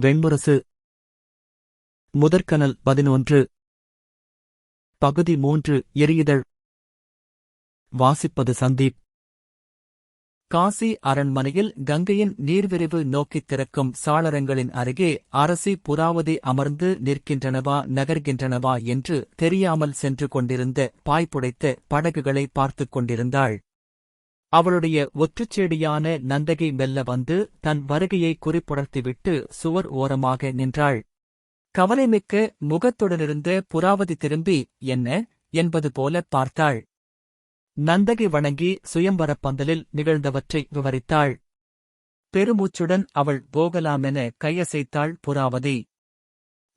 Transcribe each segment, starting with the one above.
வெண்முரசு. முதற்கனல் பதினொன்று. பகுதி மூன்று எரியுதழ் வாசிப்பது சந்தீப். காசி அரண்மனையில் கங்கையின் நீர்விரிவு நோக்கித் திறக்கும் சாளரங்களின் அருகே அரசி புறாவதி அமர்ந்து நிற்கின்றனவா நகர்கின்றனவா என்று தெரியாமல் சென்று கொண்டிருந்த பாய்ப்புடைத்த படகுகளை பார்த்துக் கொண்டிருந்தாள். அவளுடைய ஒற்றுச்செடியான நந்தகை மெல்ல வந்து தன் வருகையை குறிப்புணர்த்திவிட்டு சுவர் ஓரமாக நின்றாள். கவலைமிக்க முகத்துடனிருந்த புறாவதி திரும்பி என்ன என்பது போல பார்த்தாள். நந்தகை வணங்கி சுயம்பரப் பந்தலில் நிகழ்ந்தவற்றை விவரித்தாள். பெருமூச்சுடன் அவள் போகலாமென கையசைத்தாள் புறாவதி.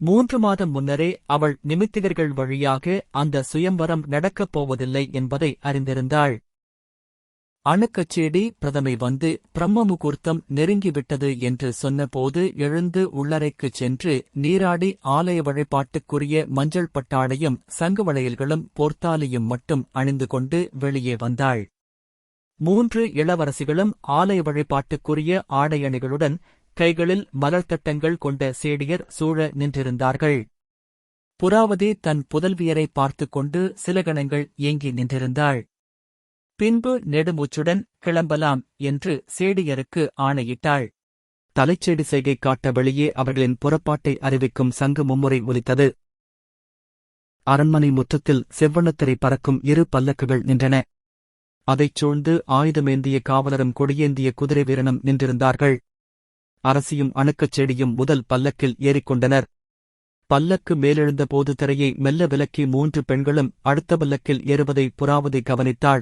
மூன்று மாதம் முன்னரே அவள் நிமித்திகர்கள் வழியாக அந்த சுயம்பரம் நடக்கப் போவதில்லை என்பதை அறிந்திருந்தாள். அணுக்கச்சேடி பிரதமை வந்து பிரம்ம முகூர்த்தம் நெருங்கிவிட்டது என்று சொன்னபோது எழுந்து உள்ளறைக்குச் சென்று நீராடி ஆலய வழிபாட்டுக்குரிய மஞ்சள் பட்டாடையும் சங்கு வளையல்களும் போர்த்தாலியும் மட்டும் அணிந்து கொண்டு வெளியே வந்தாள். மூன்று இளவரசிகளும் ஆலய வழிபாட்டுக்குரிய ஆடையணிகளுடன் கைகளில் மலர்த்தட்டங்கள் கொண்ட சேடியர் சூழ நின்றிருந்தார்கள். புறாவதி தன் புதல்வியரை பார்த்துக் கொண்டு சில கணங்கள் ஏங்கி நின்றிருந்தாள். பின்பு நெடுமூச்சுடன் கிளம்பலாம் என்று சேடியருக்கு ஆணையிட்டாள். தலைச்செடி செய்கை காட்ட வெளியே அவர்களின் புறப்பாட்டை அறிவிக்கும் சங்கு மும்முறை ஒலித்தது. அரண்மனை முற்றத்தில் செவ்வண்ணத்திரை பறக்கும் இரு பல்லக்குகள் நின்றன. அதைச் சூழ்ந்து ஆயுதமேந்திய காவலரும் கொடியேந்திய குதிரை வீரனும் நின்றிருந்தார்கள். அரசியும் அணுக்கச் செடியும் முதல் பல்லக்கில் ஏறிக்கொண்டனர். பல்லக்கு மேலெழுந்தபோது திரையை மெல்ல விலக்கி மூன்று பெண்களும் அடுத்த பல்லக்கில் ஏறுவதை புறாவதை கவனித்தாள்.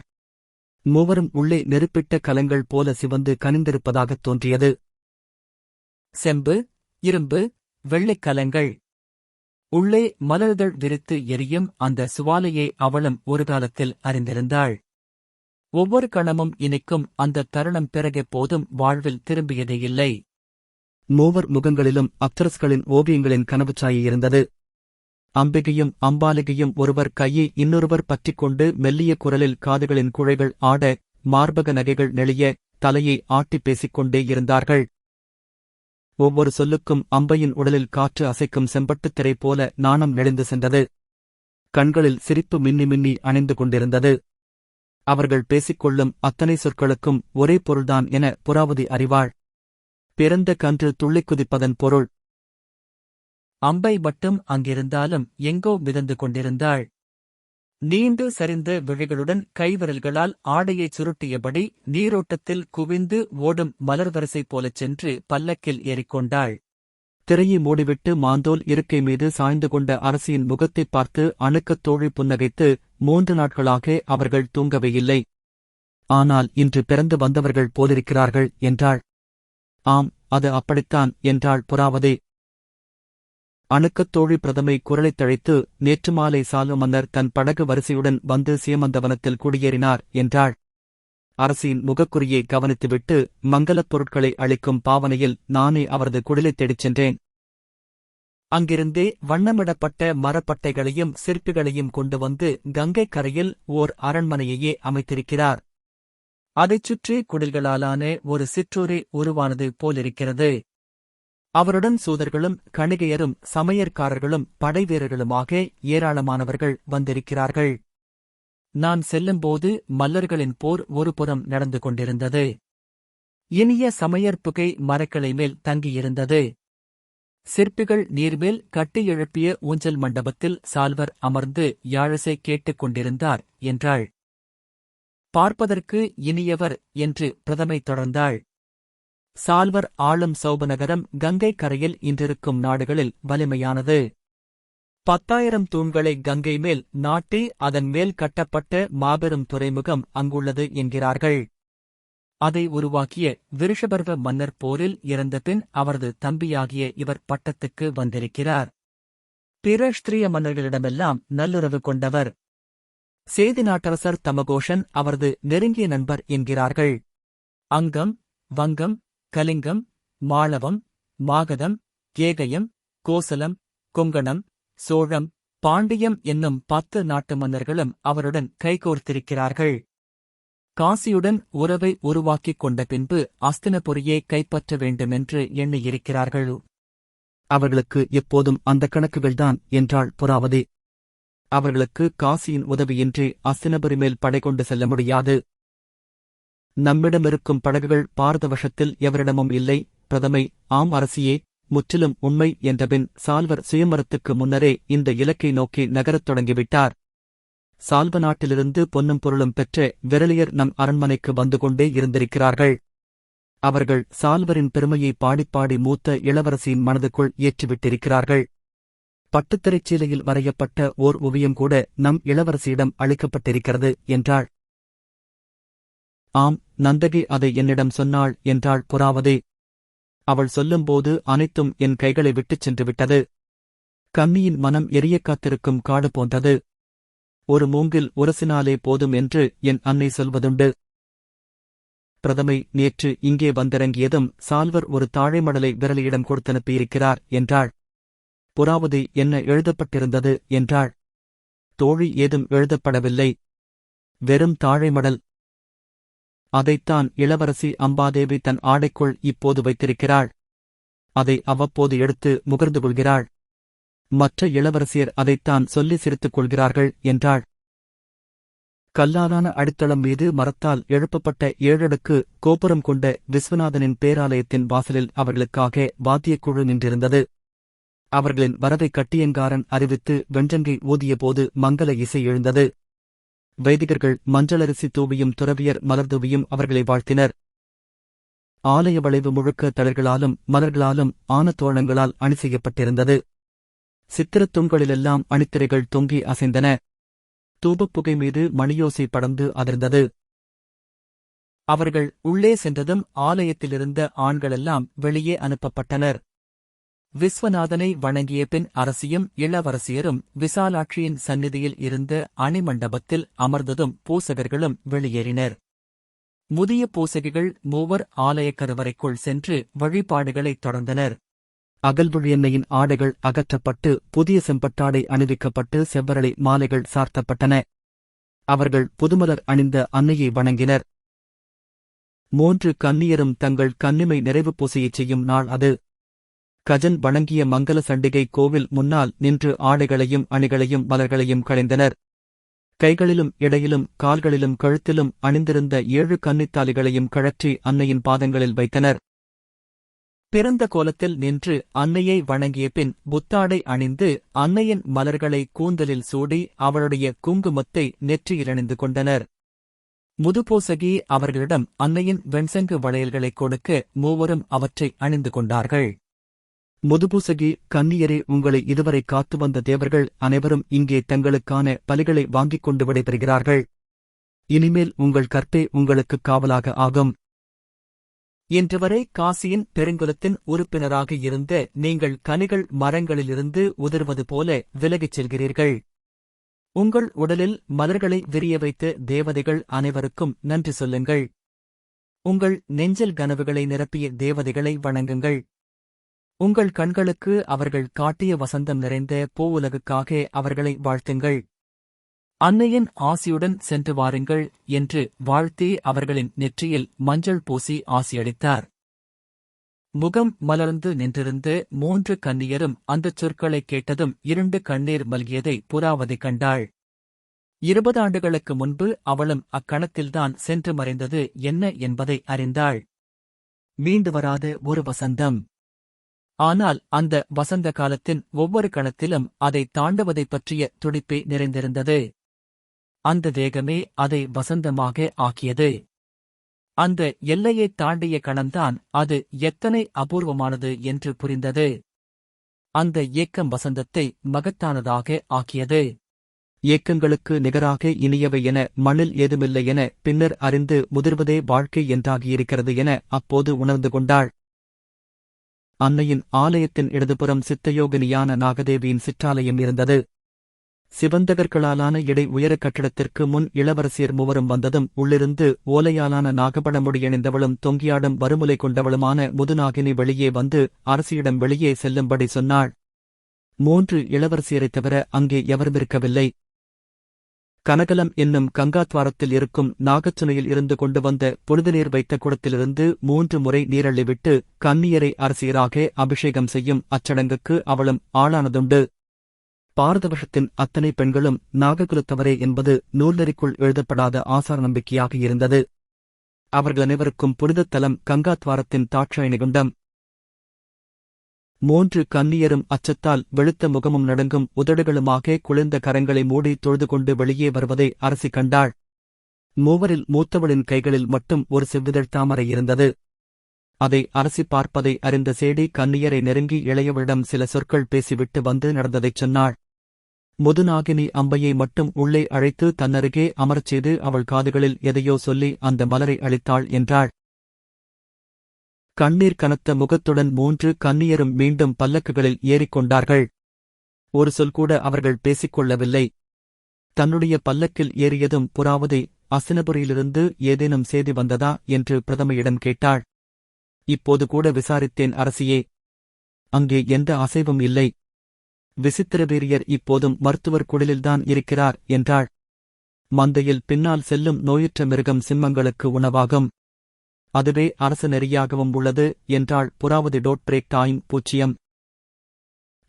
மூவரும் உள்ளே நெருப்பிட்ட கலங்கள் போல சிவந்து கனிந்திருப்பதாகத் தோன்றியது. செம்பு இரும்பு வெள்ளைக் கலங்கள். உள்ளே மலர்கள் விரித்து எரியும் அந்த சுவாலையை அவளும் ஒரு காலத்தில் அறிந்திருந்தாள். ஒவ்வொரு கணமும் இனிக்கும் அந்த தருணம் பிறகெப்போதும் வாழ்வில் திரும்பியதே இல்லை. மூவர் முகங்களிலும் அப்தரஸ்களின் ஓவியங்களின் கனவுச்சாயி இருந்தது. அம்பிகையும் அம்பாலிகையும் ஒருவர் கையை இன்னொருவர் பற்றிக்கொண்டு மெல்லிய குரலில் காதுகளின் குழைகள் ஆட மார்பக நகைகள் நெளிய தலையை ஆட்டிப் பேசிக்கொண்டே இருந்தார்கள். ஒவ்வொரு சொல்லுக்கும் அம்பையின் உடலில் காற்று அசைக்கும் செம்பட்டுத் திரை போல நாணம் நெளிந்து சென்றது. கண்களில் சிரிப்பு மின்னி மின்னி அணிந்து கொண்டிருந்தது. அவர்கள் பேசிக்கொள்ளும் அத்தனை சொற்களுக்கும் ஒரே பொருள்தான் என புறாவதி அறிவாள். பிறந்த கன்று துள்ளிக் குதிப்பதன் பொருள். அம்பை மட்டும் அங்கிருந்தாலும் எங்கோ மிதந்து கொண்டிருந்தாள். நீண்டு சரிந்த விழிகளுடன் கைவிரல்களால் ஆடையைச் சுருட்டியபடி நீரோட்டத்தில் குவிந்து ஓடும் மலர்வரிசை போலச் சென்று பல்லக்கில் ஏறிக்கொண்டாள். திரையை மூடிவிட்டு மாந்தோல் இருக்கை மீது சாய்ந்து கொண்ட அரசியின் முகத்தைப் பார்த்து அணுக்கத் தோழி புன்னகைத்து மூன்று நாட்களாக அவர்கள் தூங்கவே இல்லை ஆனால் இன்று பிறந்து வந்தவர்கள் போலிருக்கிறார்கள் என்றாள். ஆம் அது அப்படித்தான் என்றாள் புறாவதே. அணுக்கத்தோழி பிரதமை குரலைத் தழைத்து நேற்று மாலை சாலு மன்னர் தன் படகு வரிசையுடன் வந்து சேமந்தவனத்தில் குடியேறினார் என்றாள். அரசியின் முகக்குறியை கவனித்துவிட்டு மங்கலப் பொருட்களை அளிக்கும் பாவனையில் நானே அவரது குடிலைத் தேடிச் சென்றேன். அங்கிருந்தே வண்ணமிடப்பட்ட மரப்பட்டைகளையும் சிற்பிகளையும் கொண்டு வந்து கங்கைக் கரையில் ஓர் அரண்மனையையே அமைத்திருக்கிறார். அதைச் சுற்றி குடில்களாலான ஒரு சிற்றூரே உருவானது போலிருக்கிறது. அவருடன் சூதர்களும் கணிகையரும் சமையற்காரர்களும் படைவீரர்களுமாக ஏராளமானவர்கள் வந்திருக்கிறார்கள். நான் செல்லும்போது மல்லர்களின் போர் ஒருபுறம் நடந்து கொண்டிருந்தது. இனிய சமையற்புகை மரக்கிளை மேல் தங்கியிருந்தது. சிற்பிகள் நீர்மேல் கட்டி எழுப்பிய ஊஞ்சல் மண்டபத்தில் சால்வர் அமர்ந்து யாழசை கேட்டுக் கொண்டிருந்தார் என்றாள். பார்ப்பதற்கு இனியவர் என்று பிரதமை தொடர்ந்தாள். சால்வர் ஆளும் சௌபநகரம் கங்கை கரையில் இன்றிருக்கும் நாடுகளில் வலிமையானது. பத்தாயிரம் தூண்களை கங்கை மேல் நாட்டி அதன் மேல் கட்டப்பட்ட மாபெரும் துறைமுகம் அங்குள்ளது என்கிறார்கள். அதை உருவாக்கிய விருஷபர்வ மன்னர் போரில் இறந்தபின் அவரது தம்பியாகிய இவர் பட்டத்துக்கு வந்திருக்கிறார். பிற ஸ்திரிய மன்னர்களிடமெல்லாம் நல்லுறவு கொண்டவர். சேதி நாட்டரசர் தமகோஷன் அவரது நெருங்கிய நண்பர் என்கிறார்கள். அங்கம் வங்கம் கலிங்கம் மாளவம் மாகதம் கேகயம் கோசலம் கொங்கணம் சோழம் பாண்டியம் என்னும் பத்து நாட்டு மன்னர்களும் அவருடன் கைகோர்த்திருக்கிறார்கள். காசியுடன் உறவை உருவாக்கிக் கொண்ட பின்பு அஸ்தினபுரியை கைப்பற்ற வேண்டுமென்று எண்ணியிருக்கிறார்கள். அவர்களுக்கு எப்போதும் அந்த கணக்குகள்தான் என்றாள் புறாவதி. அவர்களுக்கு காசியின் உதவியின்றி அஸ்தினபுரி மேல் படை கொண்டு செல்ல முடியாது. நம்மிடமிருக்கும் படகுகள் பாரதவசத்தில் எவரிடமும் இல்லை. பிரதமை ஆம் அரசியே முற்றிலும் உண்மை என்றபின் சால்வர் சுயமரத்துக்கு முன்னரே இந்த இலக்கை நோக்கி நகரத் தொடங்கிவிட்டார். சால்வ நாட்டிலிருந்து பொன்னும் பொருளும் பெற்ற விரலியர் நம் அரண்மனைக்கு வந்து கொண்டே இருந்திருக்கிறார்கள். அவர்கள் சால்வரின் பெருமையை பாடிப்பாடி மூத்த இளவரசியின் மனதுக்குள் ஏற்றிவிட்டிருக்கிறார்கள். பட்டுத்திரைச்சீலையில் வரையப்பட்ட ஓர் ஓவியம் கூட நம் இளவரசியிடம் அளிக்கப்பட்டிருக்கிறது என்றாள். ஆம் நந்தகி அதை என்னிடம் சொன்னாள் என்றாள் புறாவதே. அவள் சொல்லும்போது அனைத்தும் என் கைகளை விட்டுச் சென்று விட்டது கம்மியின் மனம் எரியக் காத்திருக்கும் காடு போன்றது. ஒரு மூங்கில் உரசினாலே போதும் என்று என் அன்னை சொல்வதுண்டு. பிரதமை நேற்று இங்கே வந்திறங்கியதும் சால்வர் ஒரு தாழைமடலை விரலியிடம் கொடுத்தனுப்பியிருக்கிறார் என்றாள். புறாவதி என்ன எழுதப்பட்டிருந்தது? என்றாள். தோழி ஏதும் எழுதப்படவில்லை. வெறும் தாழைமடல். அதைத்தான் இளவரசி அம்பாதேவி தன் ஆடைக்குள் இப்போது வைத்திருக்கிறாள். அதை அவ்வப்போது எடுத்து முகர்ந்து கொள்கிறாள். மற்ற இளவரசியர் அதைத்தான் சொல்லி சிரித்துக் கொள்கிறார்கள் என்றாள். கல்லாலான அடித்தளம் மீது மரத்தால் எழுப்பப்பட்ட ஏழடுக்கு கோபுரம் கொண்ட விஸ்வநாதனின் பேராலயத்தின் வாசலில் அவர்களுக்காக வாத்தியக்குழு நின்றிருந்தது. அவர்களின் வரதை கட்டியங்காரன் அறிவித்து வெஞ்சங்கை ஊதியபோது மங்கள இசை எழுந்தது. வைதிகர்கள் மஞ்சளரிசி தூவியும் துறவியர் மலர் தூவியும் அவர்களை வாழ்த்தினர். ஆலய வளைவு முழுக்க தளர்களாலும் மலர்களாலும் ஆனத்தோழங்களால் அணி செய்யப்பட்டிருந்தது சித்திரத் தூண்களிலெல்லாம் அணித்திரைகள் தொங்கி அசைந்தன. தூபப்புகை மீது மணியோசை படர்ந்து அதிர்ந்தது. அவர்கள் உள்ளே சென்றதும் ஆலயத்திலிருந்த ஆண்களெல்லாம் வெளியே அனுப்பப்பட்டனர். விஸ்வநாதனை வணங்கிய பின் அரசியும் இளவரசியரும் விசாலாட்சியின் சந்நிதியில் இருந்த அணிமண்டபத்தில் அமர்ந்ததும் பூசகர்களும் வெளியேறினர். முதிய பூசகிகள் மூவர் ஆலயக்கருவறைக்குள் சென்று வழிபாடுகளைத் தொடர்ந்தனர். அகல்வழியன்னையின் ஆடைகள் அகற்றப்பட்டு புதிய செம்பட்டாடை அணிவிக்கப்பட்டு செவ்வரளி மாலைகள் சார்த்தப்பட்டன. அவர்கள் புதுமலர் அணிந்த அன்னையை வணங்கினர். மூன்று கன்னியரும் தங்கள் கன்னிமை நிறைவு பூசையைச் செய்யும் நாள் அது. கஜன் வணங்கிய மங்கள சண்டிகை கோவில் முன்னால் நின்று ஆடைகளையும் அணிகளையும் மலர்களையும் களைந்தனர். கைகளிலும் இடையிலும் கால்களிலும் கழுத்திலும் அணிந்திருந்த ஏழு கன்னித்தாலிகளையும் கழற்றி அன்னையின் பாதங்களில் வைத்தனர். பிறந்த கோலத்தில் நின்று அன்னையை வணங்கிய பின் புத்தாடை அணிந்து அன்னையின் மலர்களை கூந்தலில் சூடி அவளுடைய குங்குமத்தை நெற்றியிலணிந்து கொண்டனர். முதுபோசகி அவர்களிடம் அன்னையின் வெண்சங்கு வளையல்களைக் கொடுக்க மூவரும் அவற்றை அணிந்து கொண்டார்கள். முதுபூசகி கன்னியரே உங்களை இதுவரை காத்து வந்த தேவர்கள் அனைவரும் இங்கே தங்களுக்கான பலிகளை வாங்கிக் கொண்டு விடைபெறுகிறார்கள். இனிமேல் உங்கள் கற்பே உங்களுக்குக் காவலாக ஆகும். இன்றுவரை காசியின் பெருங்குலத்தின் உறுப்பினராக இருந்த நீங்கள் கனிகள் மரங்களிலிருந்து உதிர்வது போல விலகிச் செல்கிறீர்கள். உங்கள் உடலில் மலர்களை விரிய வைத்த தேவதைகள் அனைவருக்கும் நன்றி சொல்லுங்கள். உங்கள் நெஞ்சல் கனவுகளை நிரப்பிய தேவதைகளை வணங்குங்கள். உங்கள் கண்களுக்கு அவர்கள் காட்டிய வசந்தம் நிறைந்த பூவுலகுக்காக அவர்களை வாழ்த்துங்கள். அன்னையின் ஆசியுடன் சென்று வாருங்கள் என்று வாழ்த்தி அவர்களின் நெற்றியில் மஞ்சள் பூசி ஆசியளித்தார். முகம் மலர்ந்து நின்றிருந்து மூன்று கன்னியரும் அந்தச் சொற்களைக் கேட்டதும் இரண்டு கண்ணீர் மல்கியதை புறாவதி கண்டாள். இருபது ஆண்டுகளுக்கு முன்பு அவளும் அக்கணத்தில்தான் சென்று மறைந்தது என்ன என்பதை அறிந்தாள். மீண்டு வராத ஒரு வசந்தம். ஆனால் அந்த வசந்த காலத்தின் ஒவ்வொரு கணத்திலும் அதை தாண்டுவதைப் பற்றிய துடிப்பே நிறைந்திருந்தது. அந்த தேகமே அதை வசந்தமாக ஆக்கியது. அந்த எல்லையைத் தாண்டிய கணம்தான் அது எத்தனை அபூர்வமானது என்று புரிந்தது. அந்த ஏக்கம் வசந்தத்தை மகத்தானதாக ஆக்கியது. ஏக்கங்களுக்கு நிகராக இனியவை என மண்ணில் ஏதுமில்லை என பின்னர் அறிந்து முதிர்வதே வாழ்க்கை என்றாகியிருக்கிறது என அப்போது உணர்ந்து கொண்டாள். அன்னையின் ஆலயத்தின் இடதுபுறம் சித்தயோகினியான நாகதேவியின் சிற்றாலயம் இருந்தது. சிவந்தகர்களாலான இடை உயர கட்டிடத்திற்கு முன் இளவரசியர் மூவரும் வந்ததும் உள்ளிருந்து ஓலையாலான நாகபடமுடியணிந்தவளும் தொங்கியாடும் வறுமுலை கொண்டவளுமான முதுநாகினி வெளியே வந்து அரசியிடம் வெளியே செல்லும்படி சொன்னாள். மூன்று இளவரசியரைத் தவிர அங்கே எவருமிருக்கவில்லை கனகலம் என்னும் கங்காத்வாரத்தில் இருக்கும் நாகச்சுனையில் இருந்து கொண்டு வந்த புனித நீர் வைத்த குடத்திலிருந்து மூன்று முறை நீரள்ளிவிட்டு கன்னியரை அரசியராக அபிஷேகம் செய்யும் அச்சடங்குக்கு அவளும் ஆளானதுண்டு. பாரதவர்ஷத்தின் அத்தனை பெண்களும் நாககுலத்தவரே என்பது நூலறிக்குள் எழுதப்படாத ஆசார நம்பிக்கையாக இருந்தது. அவர்கள் அனைவருக்கும் புனிதத் தலம் கங்காத்வாரத்தின் தாட்சாயணிகுண்டம் மூன்று கன்னியரும் அச்சத்தால் வெளுத்த முகமும் நடுங்கும் உதடுகளுமாக குளிர்ந்த கரங்களை மூடி தொழுது கொண்டு வெளியே வருவதை அரசி கண்டாள். மூவரில் மூத்தவளின் கைகளில் மட்டும் ஒரு செவ்விதழ் தாமரை இருந்தது. அதை அரசி பார்ப்பதை அறிந்த சேடி கன்னியரை நெருங்கி இளையவளிடம் சில சொற்கள் பேசிவிட்டு வந்து நடந்ததைச் சொன்னாள். முதுநாகினி அம்பையை மட்டும் உள்ளே அழைத்து தன்னருகே அமரச் செய்து அவள் காதுகளில் எதையோ சொல்லி அந்த மலரை அளித்தாள் என்றாள். கண்ணீர் கனத்த முகத்துடன் மூன்று கன்னியரும் மீண்டும் பல்லக்குகளில் ஏறிக்கொண்டார்கள். ஒரு சொல் கூட அவர்கள் பேசிக்கொள்ளவில்லை. தன்னுடைய பல்லக்கில் ஏறியதும் புறாவதி அசினபுரியிலிருந்து ஏதேனும் செய்தி வந்ததா என்று பிரதமையிடம் கேட்டாள். இப்போது கூட விசாரித்தேன் அரசியே. அங்கே எந்த அசைவும் இல்லை. விசித்திரவீரியர் இப்போதும் மருத்துவர் குடிலில்தான் இருக்கிறார் என்றாள். மந்தையில் பின்னால் செல்லும் நோயுற்ற மிருகம் சிம்மங்களுக்கு உணவாகும். அதுவே அரசு நெறியாகவும் உள்ளது என்றாள் புறாவதி டோட் பிரேக் டாயும் பூச்சியம்.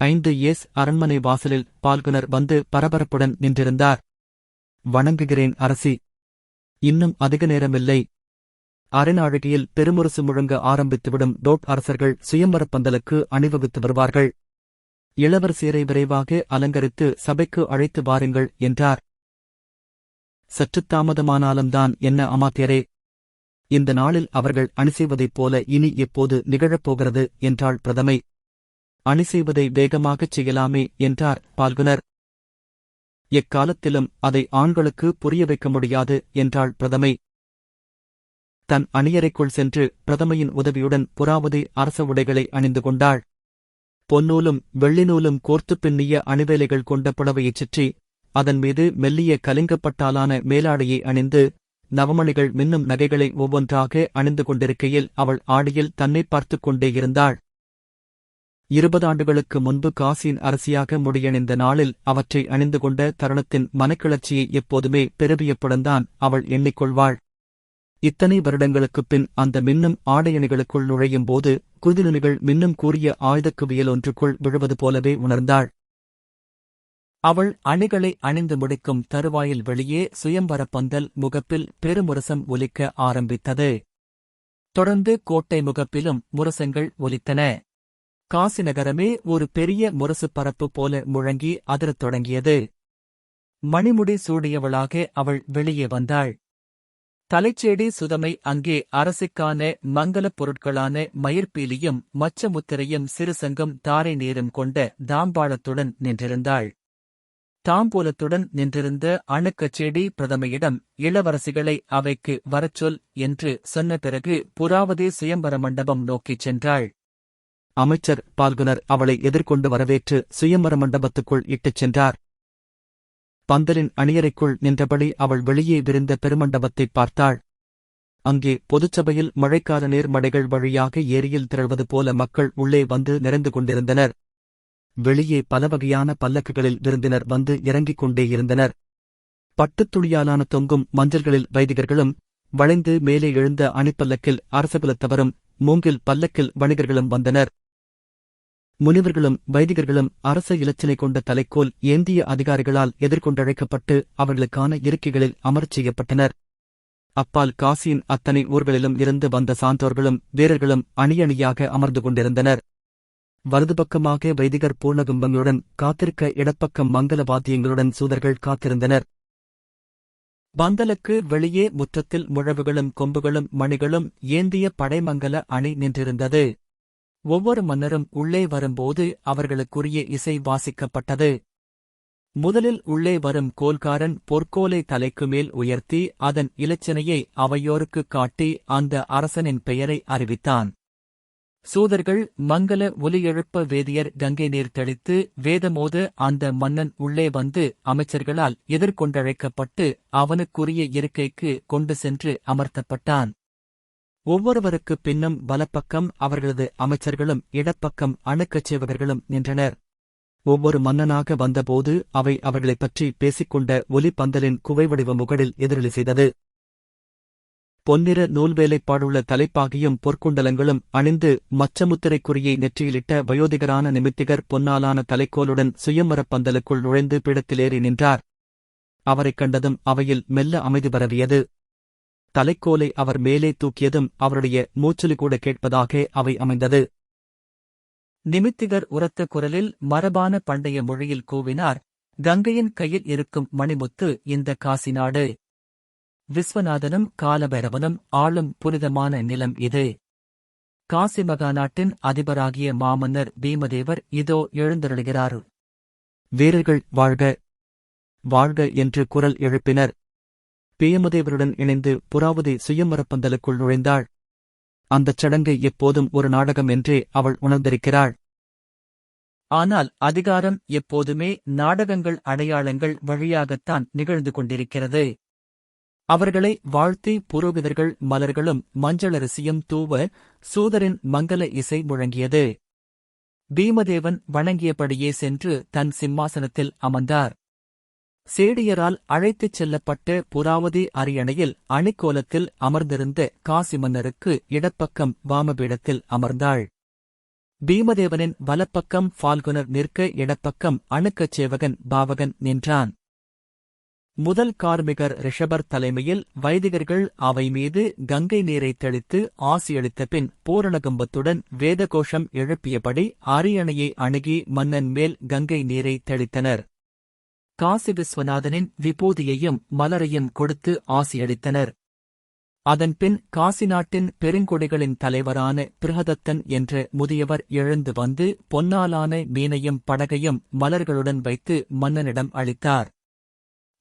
ஐந்து எஸ் அரண்மனை வாசலில் பால்குனர் வந்து பரபரப்புடன் நின்றிருந்தார். வணங்குகிறேன் அரசி. இன்னும் அதிக நேரமில்லை. அரைநாழிகையில் பெருமுரசு முழங்க ஆரம்பித்துவிடும் டோட் அரசர்கள் சுயம்பரப் பந்தலுக்கு அணிவகுத்து வருவார்கள். இளவரசியரை விரைவாக அலங்கரித்து சபைக்கு அழைத்து வாருங்கள் என்றார். சற்றுத் தாமதமானாலும்தான் என்ன அமாத்தியரே. இந்த நாளில் அவர்கள் அணி செய்வதைப் போல இனி எப்போது நிகழப்போகிறது என்றாள் பிரதமை. அணி செய்வதை வேகமாகச் செய்யலாமே என்றார் பால்குனர். எக்காலத்திலும் அதை ஆண்களுக்கு புரிய வைக்க முடியாது என்றாள் பிரதமை. தன் அணியறைக்குள் சென்று பிரதமையின் உதவியுடன் புறாவதி அரச உடைகளை அணிந்து கொண்டாள். பொன்னூலும் வெள்ளிநூலும் கோர்த்துப் பின்னிய அணிவேலைகள் கொண்ட புடவையைச் சுற்றி அதன் மீது மெல்லிய கலிங்கப்பட்டாலான மேலாடையை அணிந்து நவமணிகள் மின்னும் நகைகளை ஒவ்வொன்றாக அணிந்து கொண்டிருக்கையில் அவள் ஆடையில் தன்னை பார்த்துக் கொண்டே இருந்தாள். இருபதாண்டுகளுக்கு முன்பு காசியின் அரசியாக முடியணிந்த நாளில் அவற்றை அணிந்து கொண்ட தருணத்தின் மனக்கிளர்ச்சியை எப்போதுமே பெருவியப்புடன்தான் அவள் எண்ணிக்கொள்வாள். இத்தனை வருடங்களுக்குப் பின் அந்த மின்னும் ஆடையணிகளுக்குள் நுழையும் போது குருதினுனிகள் மின்னும் கூறிய ஆயுதக்குவியல் ஒன்றுக்குள் விழுவது போலவே உணர்ந்தாள். அவள் அணிகளை அணிந்து முடிக்கும் தருவாயில் வெளியே சுயம்பர பந்தல் முகப்பில் பெருமுரசம் ஒலிக்க ஆரம்பித்தது. தொடர்ந்து கோட்டை முகப்பிலும் முரசங்கள் ஒலித்தன. காசி நகரமே ஒரு பெரிய முரசு பரப்பு போல முழங்கி அதிரத் தொடங்கியது. மணிமுடி சூடியவளாக அவள் வெளியே வந்தாள். தலைச்சேடி சுதமை அங்கே அரசுக்கான மங்கலப் பொருட்களான மயிர்பீலியும் மச்சமுத்திரையும் சிறுசங்கம் தாரை நேரும் கொண்ட தாம்பாளத்துடன் நின்றிருந்தாள். தாம்பூலத்துடன் நின்றிருந்த அணுக்கச்செடி பிரதமையிடம் இளவரசிகளை அவைக்கு வரச்சொல் என்று சொன்ன பிறகு புறாவதி சுயம்பர மண்டபம் நோக்கிச் சென்றாள். அமைச்சர் பால்குனர் அவளை எதிர்கொண்டு வரவேற்று சுயம்பர மண்டபத்துக்குள் இட்டுச் சென்றார். பந்தலின் அணியறைக்குள் நின்றபடி அவள் வெளியே விரிந்த பெருமண்டபத்தைப் பார்த்தாள். அங்கே பொதுச்சபையில் மழைக்கால நீர்மடைகள் வழியாக ஏரியில் திரள்வது போல மக்கள் உள்ளே வந்து நிறைந்து கொண்டிருந்தனர். வெளியே பல வகையான பல்லக்குகளில் விருந்தினர் வந்து இறங்கிக் கொண்டே இருந்தனர். பட்டுத்துளியாலான தொங்கும் மஞ்சள்களில் வைதிகர்களும் வளைந்து மேலே எழுந்த அணிப்பல்லக்கில் அரசகுலத்தவரும் மூங்கில் பல்லக்கில் வணிகர்களும் வந்தனர். முனிவர்களும் வைதிகர்களும் அரச இலச்சினை கொண்ட தலைக்கோல் ஏந்திய அதிகாரிகளால் எதிர்கொண்டழைக்கப்பட்டு அவர்களுக்கான இருக்கைகளில் அமரச் செய்யப்பட்டனர். அப்பால் காசியின் அத்தனை ஊர்களிலும் இருந்து வந்த சான்றோர்களும் வீரர்களும் அணியணியாக அமர்ந்து கொண்டிருந்தனர். வலதுபக்கமாக வைதிகர் பூர்ணகும்பங்களுடன் காத்திருக்க இடப்பக்கம் மங்கள வாத்தியங்களுடன் சூதர்கள் காத்திருந்தனர். பந்தலுக்கு வெளியே முற்றத்தில் முழவுகளும் கொம்புகளும் மணிகளும் ஏந்திய படைமங்கல அணி நின்றிருந்தது. ஒவ்வொரு மன்னரும் உள்ளே வரும்போது அவர்களுக்குரிய இசை வாசிக்கப்பட்டது. முதலில் உள்ளே வரும் கோல்காரன் பொற்கோலை தலைக்கு மேல் உயர்த்தி அதன் இலச்சினையை அவையோருக்குக் காட்டி அந்த அரசனின் பெயரை அறிவித்தான். சூதர்கள் மங்கள ஒலியெழுப்ப வேதியர் கங்கை நீர் தெளித்து வேதமோது அந்த மன்னன் உள்ளே வந்து அமைச்சர்களால் எதிர்கொண்டழைக்கப்பட்டு அவனுக்குரிய இருக்கைக்கு கொண்டு சென்று அமர்த்தப்பட்டான். ஒவ்வொருவருக்குப் பின்னும் வலப்பக்கம் அவர்களது அமைச்சர்களும் இடப்பக்கம் அணுக்கச் சேவகர்களும் நின்றனர். ஒவ்வொரு மன்னனாக வந்தபோது அவை அவர்களைப் பற்றி பேசிக்கொண்ட ஒலிப்பந்தலின் குவைவடிவ முகடில் எதிரொலி செய்தது. பொன்னிற நூல்வேலைப்பாடுள்ள தலைப்பாகியும் பொற்குண்டலங்களும் அணிந்து மச்சமுத்திரைக்குறியை நெற்றியிலிட்ட வயோதிகரான நிமித்திகர் பொன்னாலான தலைக்கோலுடன் சுயம்பரப் பந்தலுக்குள் நுழைந்து பிடத்திலேறி நின்றார். அவரைக் கண்டதும் அவையில் மெல்ல அமைதி பரவியது. தலைக்கோலை அவர் மேலே தூக்கியதும் அவருடைய மூச்சொலி கூட கேட்பதாக அவை அமைந்தது. நிமித்திகர் உரத்த குரலில் மரபான பண்டைய மொழியில் கூவினார் கங்கையின் கையில் இருக்கும் மணிமுத்து இந்த காசி நாடு விஸ்வநாதனும் காலபைரவனும் ஆளும் புனிதமான நிலம் இது. காசி மகாநாட்டின் அதிபராகிய மாமன்னர் பீமதேவர் இதோ எழுந்தருளுகிறார். வீரர்கள் வாழ்க. வாழ்க என்று குரல் எழுப்பினர். பீமதேவருடன் இணைந்து புறாவதி சுயமரப்பந்தலுக்குள் நுழைந்தாள். அந்தச் சடங்கு எப்போதும் ஒரு நாடகம் என்றே அவள் உணர்ந்திருக்கிறாள். ஆனால் அதிகாரம் எப்போதுமே நாடகங்கள் அடையாளங்கள் வழியாகத்தான் நிகழ்ந்து கொண்டிருக்கிறது. அவர்களை வாழ்த்தி புரோகிதர்கள் மலர்களும் மஞ்சளரிசியும் தூவ சூதரின் மங்கல இசை முழங்கியது. பீமதேவன் வணங்கியபடியே சென்று தன் சிம்மாசனத்தில் அமர்ந்தார். சேடியரால் அழைத்துச் செல்லப்பட்ட புறாவதி அரியணையில் அணிக்கோலத்தில் அமர்ந்திருந்த காசி மன்னருக்கு இடப்பக்கம் வாமபீடத்தில் அமர்ந்தாள். பீமதேவனின் வலப்பக்கம் ஃபால்குனர் நிற்க இடப்பக்கம் அணுக்கச் சேவகன் பாவகன் நின்றான். முதல் கார்மிகர் ரிஷபர் தலைமையில் வைதிகர்கள் அவை மீது கங்கை நீரை தெளித்து ஆசியளித்த பின் பூரணகும்பத்துடன் வேதகோஷம் எழுப்பியபடி அரியணையை அணுகி மன்னன் மேல் கங்கை நீரை தெளித்தனர். காசி விஸ்வநாதனின் விபூதியையும் மலரையும் கொடுத்து ஆசியளித்தனர் அதன்பின் காசி நாட்டின் பெருங்கொடிகளின் தலைவரான பிரகதத்தன் என்ற முதியவர் எழுந்து வந்து பொன்னாலான மீனையும் படகையும் மலர்களுடன் வைத்து மன்னனிடம் அளித்தார்.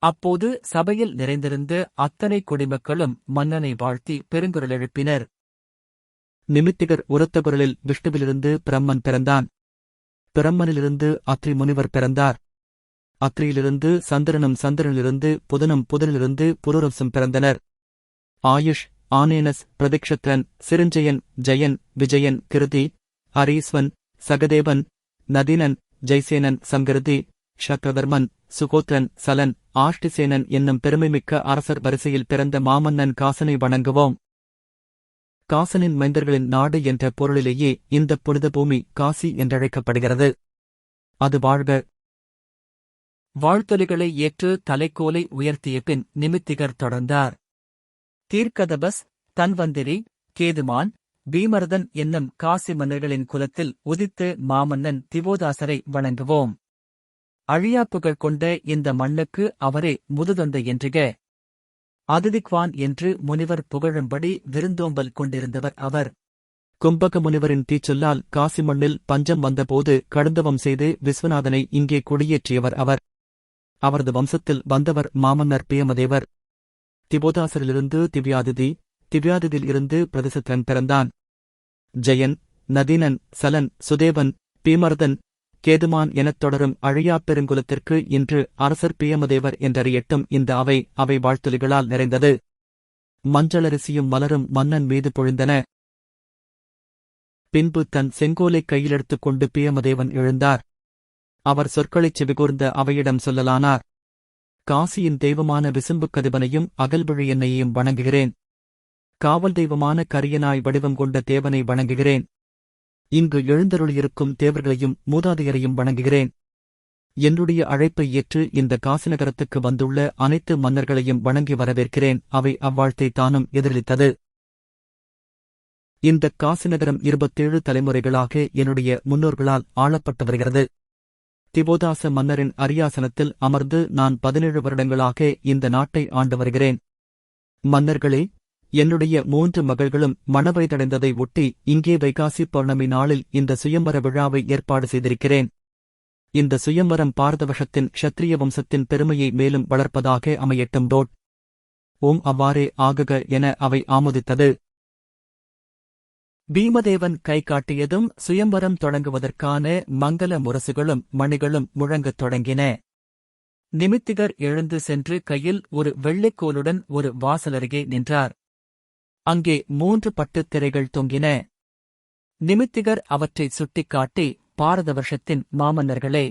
அப்போது சபையில் நிறைந்திருந்த அத்தனை குடிமக்களும் மன்னனை வாழ்த்தி பெருங்குரல் எழுப்பினர். நிமித்திகர் உரத்த குரலில் விஷ்ணுவிலிருந்து பிரம்மன் பிறந்தான். பிரம்மனிலிருந்து அத்ரி முனிவர் பிறந்தார். அத்ரியிலிருந்து சந்திரனும் சந்திரனிலிருந்து புதனும் புதனிலிருந்து புருரசம் பிறந்தனர். ஆயுஷ் ஆனேனஸ் பிரதிக்ஷத்ரன் சிருஞ்சயன் ஜெயன் விஜயன் கிருதி ஹரீஸ்வன் சகதேவன் நதினன் ஜெய்சேனன் சங்கிருதி சக்கரவர்மன் சுகோத்ரன் சலன் ஆஷ்டிசேனன் என்னும் பெருமைமிக்க அரசர் வரிசையில் பிறந்த மாமன்னன் காசனை வணங்குவோம். காசனின் மைந்தர்களின் நாடு என்ற பொருளிலேயே இந்த புனித பூமி காசி என்றழைக்கப்படுகிறது. அது வாழ்க. வாழ்த்தொலிகளை ஏற்று தலைக்கோலை உயர்த்திய பின் நிமித்திகர் தொடர்ந்தார். தீர்க்கதபஸ் தன்வந்திரி கேதுமான் பீமரதன் என்னும் காசி மன்னர்களின் குலத்தில் உதித்து மாமன்னன் திவோதாசரை வணங்குவோம். அழியாப்புகள் கொண்ட இந்த மண்ணுக்கு அவரே முதுதந்தை என்றிக. அதிதிக்வான் என்று முனிவர் புகழும்படி விருந்தோம்பல் கொண்டிருந்தவர் அவர். கும்பக முனிவரின் தீச்சொல்லால் காசி மண்ணில் பஞ்சம் வந்தபோது கடுந்தவம் செய்து விஸ்வநாதனை இங்கே குடியேற்றியவர் அவர். அவரது வம்சத்தில் வந்தவர் மாமன்னர் பேமதேவர் திபோதாசரிலிருந்து திவ்யாதிதி திவ்யாதிதியில் இருந்து பிரதிசத்திரன் பிறந்தான். ஜெயன் நதீனன் சலன் சுதேவன் பீமர்தன் கேதுமான் எனத் தொடரும் அழியா பெருங்குலத்திற்கு இன்று அரசர் பியமதேவர் என்றறியட்டும். இந்த அவை அவை வாழ்த்துலிகளால் நிறைந்தது. மஞ்சளரிசியும் மலரும் மன்னன் மீது பொழிந்தன. பின்பு தன் செங்கோலைக் கையிலெடுத்துக் கொண்டு பியமதேவன் எழுந்தார். அவர் சொற்களைச் செவிகூர்ந்த அவையிடம் சொல்லலானார். காசியின் தெய்வமான விசும்புக் கதிபனையும் அகல்விழி என்னையும் வணங்குகிறேன். காவல் தெய்வமான கரியனாய் வடிவம் கொண்ட தேவனை வணங்குகிறேன். இங்கு எழுந்தருளியிருக்கும் தேவர்களையும் மூதாதையரையும் வணங்குகிறேன். என்னுடைய அழைப்பை ஏற்று இந்த காசிநகரத்துக்கு வந்துள்ள அனைத்து மன்னர்களையும் வணங்கி வரவேற்கிறேன். அவை அவ்வாழ்த்தை தானும் எதிரளித்தது இந்த காசிநகரம் இருபத்தேழு தலைமுறைகளாக என்னுடைய முன்னோர்களால் ஆளப்பட்டு வருகிறது. திபோதாச மன்னரின் அரியாசனத்தில் அமர்ந்து நான் பதினேழு வருடங்களாக இந்த நாட்டை ஆண்டு வருகிறேன். மன்னர்களே என்னுடைய மூன்று மகள்களும் மணவயதடைந்ததை ஒட்டி இங்கே வைகாசி பௌர்ணமி நாளில் இந்த சுயம்பர விழாவை ஏற்பாடு செய்திருக்கிறேன். இந்த சுயம்பரம் பாரதவசத்தின் க்ஷத்ரிய வம்சத்தின் பெருமையை மேலும் வளர்ப்பதாக அமையட்டும் டோட் ஓம் அவ்வாறே ஆகுக என அவை ஆமோதித்தது. பீமதேவன் கை காட்டியதும் சுயம்பரம் தொடங்குவதற்கான மங்கள முரசுகளும் மணிகளும் முழங்கத் தொடங்கின. நிமித்திகர் எழுந்து சென்று கையில் ஒரு வெள்ளைக்கோலுடன் ஒரு வாசலருகே நின்றார். அங்கே மூன்று பட்டுத் திரைகள் தொங்கின. நிமித்திகர் அவற்றை சுட்டிக்காட்டி பாரத வருஷத்தின் மாமன்னர்களே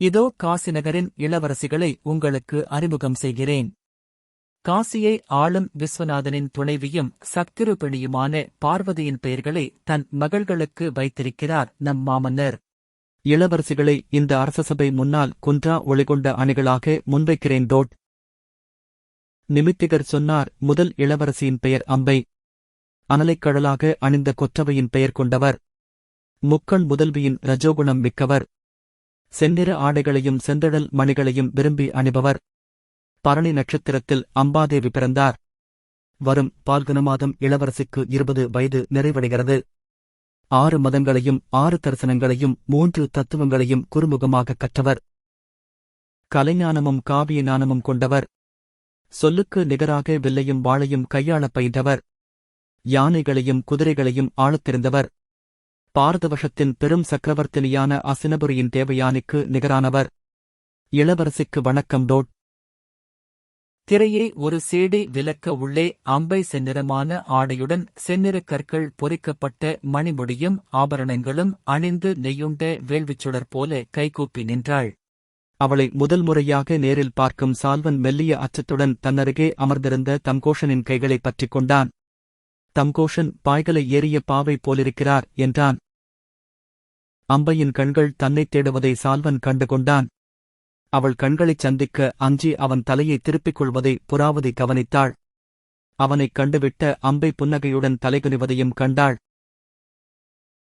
இதோ காசி நகரின் இளவரசிகளை உங்களுக்கு அறிமுகம் செய்கிறேன். காசியை ஆளும் விஸ்வநாதனின் துணைவியும் சத்திருபெணியுமான பார்வதியின் பெயர்களை தன் மகள்களுக்கு வைத்திருக்கிறார் நம் மாமன்னர். இளவரசிகளை இந்த அரசசபை முன்னால் குன்றா ஒளிகொண்ட அணிகளாக முன்வைக்கிறேன் டோட் நிமித்திகர் சொன்னார் முதல் இளவரசியின் பெயர் அம்பை. அனலைக்கடலாக அணிந்த கொற்றவையின் பெயர் கொண்டவர். முக்கண் முதல்வியின் ரஜோகுணம் மிக்கவர். செந்நிற ஆடைகளையும் செந்தடல் மணிகளையும் விரும்பி அணிபவர். பரணி நட்சத்திரத்தில் அம்பாதேவி பிறந்தார். வரும் பால்குன மாதம் இளவரசிக்கு இருபது வயது நிறைவடைகிறது. ஆறு மதங்களையும் ஆறு தரிசனங்களையும் மூன்று தத்துவங்களையும் குறுமுகமாக கற்றவர். கலைஞானமும் காவிய ஞானமும் கொண்டவர். சொல்லுக்கு நிகராக வில்லையும் வாளையும் கையாளப் பயின்றவர். யானைகளையும் குதிரைகளையும் ஆளத் தெரிந்தவர் பாரதவசத்தின் பெரும் சக்கரவர்த்தினியான அசினபுரியின் தேவயானைக்கு நிகரானவர். இளவரசிக்கு வணக்கம் டோட். திரையை ஒரு சேடி விலக்க உள்ளே அம்பை செந்நிறமான ஆடையுடன் செந்நிறக் கற்கள் பொறிக்கப்பட்ட மணிமுடியும் ஆபரணங்களும் அணிந்து நெய்யுண்ட வேள்விச்சுடர் போல கைகூப்பி நின்றாள். அவளை முதல் முறையாக நேரில் பார்க்கும் சால்வன் மெல்லிய அச்சத்துடன் தன்னருகே அமர்ந்திருந்த தம்கோஷனின் கைகளைப் பற்றிக் கொண்டான். தம்கோஷன் பாய்களை ஏறிய பாவை போலிருக்கிறார் என்றான். அம்பையின் கண்கள் தன்னைத் தேடுவதை சால்வன் கண்டு கொண்டான் அவள் கண்களைச் சந்திக்க அஞ்சி அவன் தலையை திருப்பிக் கொள்வதை புறாவதி கவனித்தாள். அவனைக் கண்டுவிட்ட அம்பை புன்னகையுடன் தலைகுனிவதையும் கண்டாள்.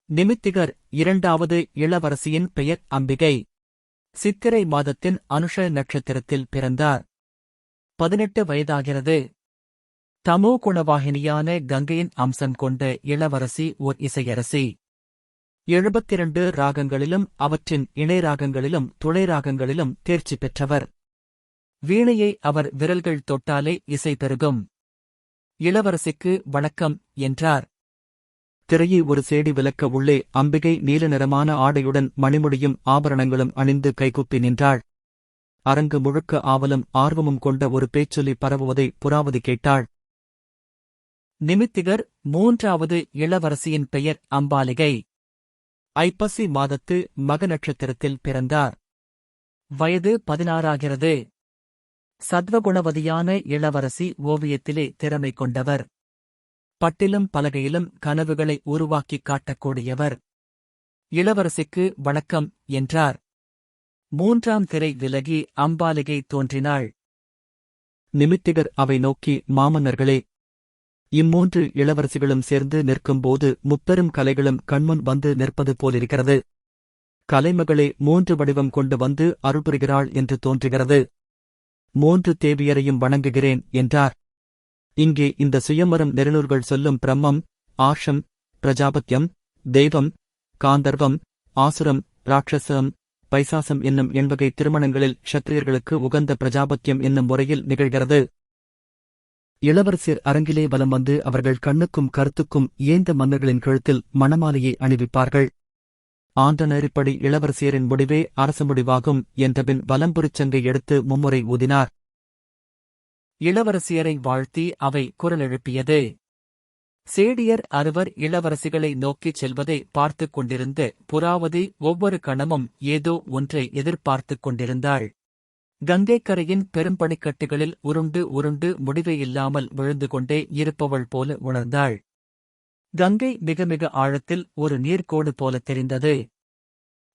நிமித்திகர் இரண்டாவது இளவரசியின் பெயர் அம்பிகை. சித்திரை மாதத்தின் அனுஷ நட்சத்திரத்தில் பிறந்தார். பதினெட்டு வயதாகிறது. தமோ குணவாகினியான கங்கையின் அம்சம் கொண்ட இளவரசி ஓர் இசையரசி. எழுபத்திரண்டு ராகங்களிலும் அவற்றின் இணை ராகங்களிலும் துணை ராகங்களிலும் தேர்ச்சி பெற்றவர். வீணையை அவர் விரல்கள் தொட்டாலே இசை பெருகும். இளவரசிக்கு வணக்கம் என்றார். திரையை ஒரு சேடி விலக்க உள்ளே அம்பிகை நீல நிறமான ஆடையுடன் மணிமுடியும் ஆபரணங்களும் அணிந்து கைகுப்பி நின்றாள். அரங்கு முழுக்க ஆவலும் ஆர்வமும் கொண்ட ஒரு பேச்சொலி பரவுவதை புறாவதி கேட்டாள். நிமித்திகர் மூன்றாவது இளவரசியின் பெயர் அம்பாலிகை. ஐப்பசி மாதத்து மக நட்சத்திரத்தில் பிறந்தார். வயது பதினாறாகிறது. சத்வகுணவதியான இளவரசி ஓவியத்திலே திறமை கொண்டவர். பட்டிலும் பலகையிலும் கனவுகளை உருவாக்கிக் காட்டக்கூடியவர். இளவரசிக்கு வணக்கம் என்றார். மூன்றாம் திரை விலகி அம்பாலிகை தோன்றினாள். நிமித்திகர் அவை நோக்கி மாமன்னர்களே இம்மூன்று இளவரசிகளும் சேர்ந்து நிற்கும்போது முப்பெரும் கலைகளும் கண்முன் வந்து நிற்பது போலிருக்கிறது. கலைமகளே மூன்று வடிவம் கொண்டு வந்து அருள்புரிகிறாள் என்று தோன்றுகிறது. மூன்று தேவியரையும் வணங்குகிறேன் என்றார். இங்கே இந்த சுயமரம் நெருநூர்கள் சொல்லும் பிரம்மம் ஆஷம் பிரஜாபத்யம் தெய்வம் காந்தர்வம் ஆசுரம் ராட்சசம் பைசாசம் என்னும் எண்வகை திருமணங்களில் க்ஷத்திரியர்களுக்கு உகந்த பிரஜாபத்யம் என்னும் முறையில் நிகழ்கிறது. இளவரசர் அரங்கிலே வலம் வந்து அவர்கள் கண்ணுக்கும் கருத்துக்கும் ஏந்த மன்னர்களின் கழுத்தில் மணமாலையை அணிவிப்பார்கள். ஆண்ட நெறிப்படி இளவரசியரின் முடிவே அரச முடிவாகும் என்றபின் வலம்புரிச்சங்கை எடுத்து மும்முறை ஊதினார். இளவரசியரை வாழ்த்தி அவை குரலெழுப்பியது. சேடியர் அறுவர் இளவரசிகளை நோக்கிச் செல்வதை பார்த்துக் கொண்டிருந்த புறாவதி ஒவ்வொரு கணமும் ஏதோ ஒன்றை எதிர்பார்த்துக் கொண்டிருந்தாள். கங்கைக்கரையின் பெரும்பனிக்கட்டுகளில் உருண்டு உருண்டு முடிவே இல்லாமல் விழுந்து கொண்டே இருப்பவள் போல உணர்ந்தாள். கங்கை மிக மிக ஆழத்தில் ஒரு நீர்க்கோடு போல தெரிந்தது.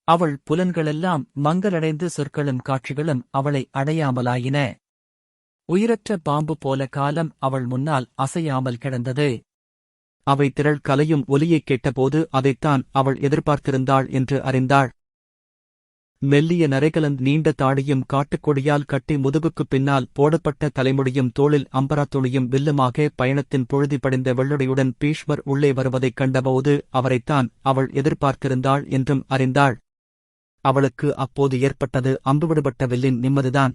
அவள் புலன்களெல்லாம் மங்கலடைந்து சொற்களும் காட்சிகளும் அவளை அடையாமலாயின. உயிரற்ற பாம்பு போல காலம் அவள் முன்னால் அசையாமல் கிடந்தது. அவை திரள் கலையும் ஒலியைக் கேட்டபோது அதைத்தான் அவள் எதிர்பார்த்திருந்தாள் என்று அறிந்தாள். மெல்லிய நரைகலன் நீண்ட தாடியும் காட்டுக்கொடியால் கட்டி முதுகுக்குப் பின்னால் போடப்பட்ட தலைமுடியும் தோளில் அம்பராத்துணியும் வில்லுமாக பயணத்தின் பொழுதி படிந்த வெள்ளுடையுடன் பீஷ்மர் உள்ளே வருவதைக் கண்டபோது அவரைத்தான் அவள் எதிர்பார்த்திருந்தாள் என்றும் அறிந்தாள். அவளுக்கு அப்போது ஏற்பட்டது அம்புவிடுபட்ட வில்லின் நிம்மதிதான்.